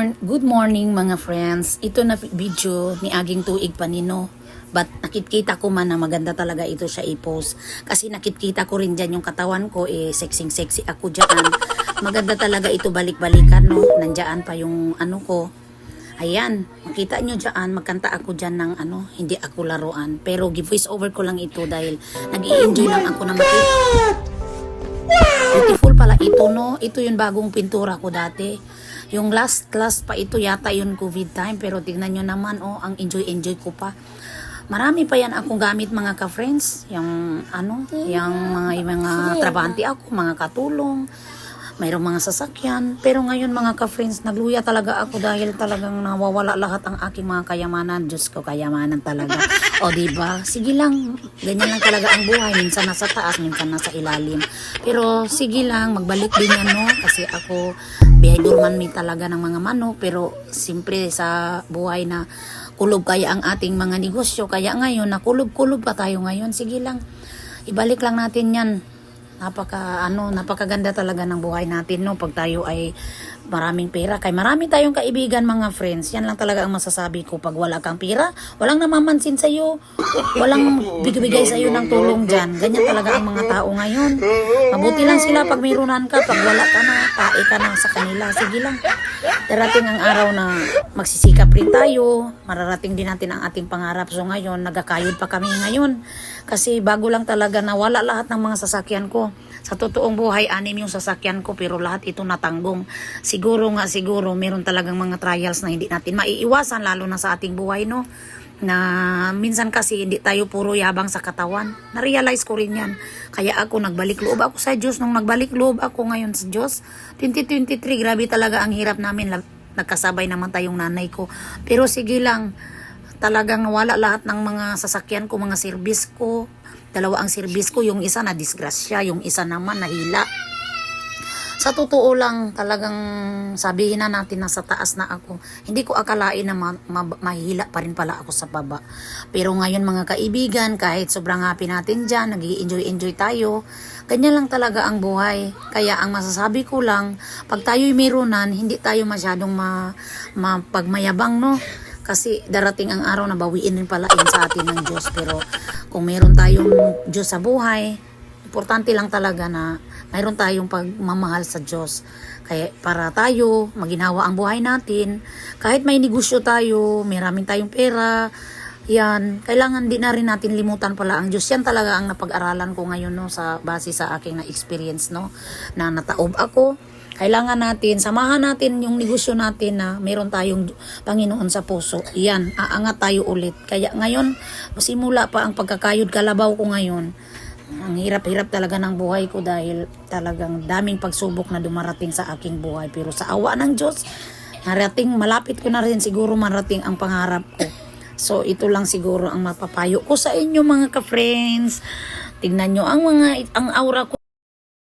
morn good morning mga friends. Ito na video ni Aging Tuig Panino. But nakikita ko man na maganda talaga ito siya i-post. Kasi nakikita ko rin dyan yung katawan ko, eh, sexy-sexy ako dyan. Maganda talaga ito balik-balikan, no? Nandyan pa yung ano ko. Ayan, makita nyo dyan, magkanta ako dyan ng ano, hindi ako laruan. Pero give-voice over ko lang ito dahil nag enjoy lang ako na makita. Ito, no? Ito yung bagong pintura ko dati. Yung last class pa ito yata yung COVID time. Pero tignan nyo naman, oh, ang enjoy-enjoy ko pa. Marami pa yan akong gamit mga ka-friends. Yung ano, yung mga, yung mga trabante ako, mga katulong. Mayroong mga sasakyan. Pero ngayon mga ka-friends, nagluya talaga ako dahil talagang nawawala lahat ang aking mga kayamanan. Diyos ko, kayamanan talaga. o ba? Sige lang, ganyan lang talaga ang buhay. Minsan nasa taas, minsan nasa ilalim. Pero sige lang, magbalik din yan, no? Kasi ako, behavior man mi talaga ng mga manok. Pero simpre sa buhay na kulob kaya ang ating mga negosyo. Kaya ngayon, nakulob-kulob pa tayo ngayon. Sige lang, ibalik lang natin yan napaka ano napakaganda talaga ng buhay natin no? Pag tayo ay maraming pera. Kay marami tayong kaibigan mga friends. Yan lang talaga ang masasabi ko. Pag wala kang pera walang namamansin sa iyo walang bigay sa iyo ng tulong diyan ganyan talaga ang mga tao ngayon. Mabuti lang sila pag mayroonan ka pag wala ka na tae ka na sa kanila. Sige lang. Darating ang araw na magsisikap rin tayo. Mararating din natin ang ating pangarap. So ngayon nagakayod pa kami ngayon. Kasi bago lang talaga nawala lahat ng mga sasakyan ko sa totoong buhay anim yung sasakyan ko pero lahat ito natanggong siguro nga siguro meron talagang mga trials na hindi natin maiiwasan lalo na sa ating buhay no na minsan kasi hindi tayo puro yabang sa katawan. Na-realize ko rin yan. Kaya ako nagbalik loob ako sa Diyos. Nung nagbalik loob ako ngayon sa Diyos, 2023, grabe talaga ang hirap namin. Nagkasabay naman tayong nanay ko. Pero sige lang, talagang nawala lahat ng mga sasakyan ko, mga service ko. Dalawa ang service ko, yung isa na disgrasya, yung isa naman nahila. Sa totoo lang, talagang sabihin na natin na sa taas na ako. Hindi ko akalain na ma- ma- mahihila pa rin pala ako sa baba. Pero ngayon mga kaibigan, kahit sobrang happy natin dyan, nag enjoy enjoy tayo, ganyan lang talaga ang buhay. Kaya ang masasabi ko lang, pag tayo'y meronan, hindi tayo masyadong ma- mapagmayabang, no? Kasi darating ang araw na bawiin din pala yun sa atin ng Diyos. Pero kung meron tayong Diyos sa buhay, importante lang talaga na mayroon tayong pagmamahal sa Diyos. Kaya para tayo, maginawa ang buhay natin, kahit may negosyo tayo, maraming tayong pera, yan, kailangan din na rin natin limutan pala ang Diyos. Yan talaga ang napag-aralan ko ngayon no, sa base sa aking na experience no, na nataob ako. Kailangan natin, samahan natin yung negosyo natin na meron tayong Panginoon sa puso. Yan, aangat tayo ulit. Kaya ngayon, simula pa ang pagkakayod kalabaw ko ngayon, ang hirap-hirap talaga ng buhay ko dahil talagang daming pagsubok na dumarating sa aking buhay. Pero sa awa ng Diyos, narating, malapit ko na rin siguro marating ang pangarap ko. So, ito lang siguro ang mapapayo ko sa inyo mga ka-friends. Tingnan nyo ang mga, ang aura ko.